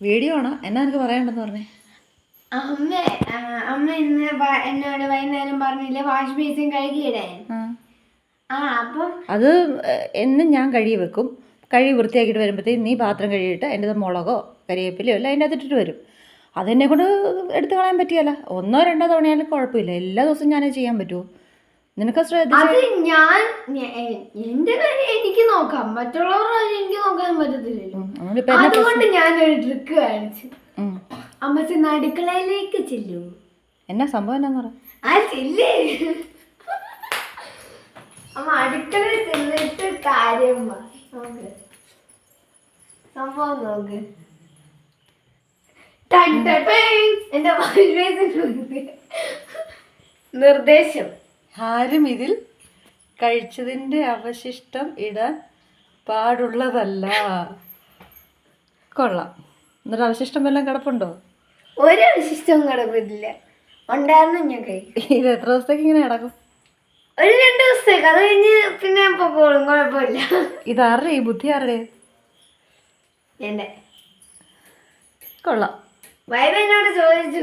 Video ആണോ എന്നാ എനിക്ക് പറയണ്ടെന്ന് പറഞ്ഞേ. അമ്മ അമ്മ ഇന്ന് എന്നോട് വൈകുന്നേരം പറഞ്ഞില്ല വാഷ് ബേസിൻ കഴുകിയിടാൻ ആ. അപ്പം അത് എന്നും ഞാൻ കഴുകി വെക്കും. കഴുകി വൃത്തിയാക്കിയിട്ട് വരുമ്പോഴത്തേക്കും നീ പാത്രം കഴുകിയിട്ട് എന്റെ മുളകോ കരിവേപ്പിലയോ എല്ലാം അതിന്റെ അകത്തിട്ടിട്ട് വരും. അതെന്നെ കൊണ്ട് എടുത്തു കളയാൻ പറ്റിയല്ല. ഒന്നോ രണ്ടോ തവണയാലും കുഴപ്പമില്ല. എല്ലാ ദിവസവും ഞാനത് ചെയ്യാൻ പറ്റുമോ? നിനക്ക് അത് ഞാൻ എന്റെ കാര്യം എനിക്ക് നോക്കാം. മറ്റുള്ളവരുടെ കാര്യം എനിക്ക് നോക്കാൻ പറ്റത്തില്ലല്ലോ. അതുകൊണ്ട് ഞാൻ ഒരു ട്രിക്ക് കാണിച്ചു. ഉം. അമ്മ ചെന്ന് അടുക്കളയിലേക്ക് ചെല്ലൂ. എന്നാ സംഭവം എന്നാ പറ. ആ ചെല്ലേ. അമ്മ അടുക്കളയിൽ ചെന്നിട്ട് കാര്യം. നോക്ക്. സംഭവം നോക്ക്. എന്റെ നിർദ്ദേശം. ആരും ഇതിൽ കഴിച്ചതിന്റെ അവശിഷ്ടം ഇടാൻ പാടുള്ളതല്ല. കൊള്ളാം. എന്നിട്ട് അവശിഷ്ടം എല്ലാം കിടപ്പുണ്ടോ? ഒരു അവശിഷ്ടവും കിടപ്പില്ല. ഉണ്ടായിരുന്നു ഞാൻ ഇത് എത്ര ദിവസത്തേക്ക് ഇങ്ങനെ കിടക്കും? ഒരു രണ്ട് ദിവസത്തേക്ക്. അത് കഴിഞ്ഞ് പിന്നെ പൊക്കോളും കുഴപ്പമില്ല. ഇതാരുടെ ഈ ബുദ്ധി ആരുടെ? എന്നെ. കൊള്ളാം. വൈബ എന്നോട് ചോദിച്ചു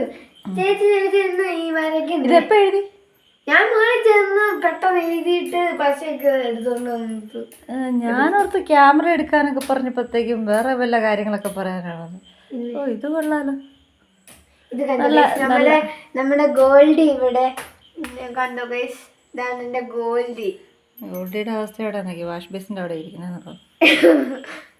ചേച്ചി ചേച്ചി ഇന്ന് ഈ വരയ്ക്കുന്നത് ഇതെപ്പോ എഴുതി? ഞാൻ മുകളിൽ ചെന്ന് പെട്ടെന്ന് എഴുതിയിട്ട് പശയൊക്കെ എടുത്തോണ്ട് വന്നു ഏ, ഞാനോർത്ത് ക്യാമറ എടുക്കാനൊക്കെ പറഞ്ഞപ്പോഴത്തേക്കും വേറെ വല്ല കാര്യങ്ങളൊക്കെ പറയാനാണെന്ന് ഓ ഇത് കൊള്ളാലോ. ഇത് കണ്ടോ guys? നമ്മുടെ നമ്മുടെ ഗോൾഡ് ഇവിടെ ഇത് കണ്ടോ ഗൈസ് ഇതാണ് എന്റെ ഗോൾഡ്. ഗോൾഡിയുടെ അവസ്ഥ എവിടെ വാഷ് ബേസിന്റെ അവിടെ ഇരിക്കുന്നതെന്നോ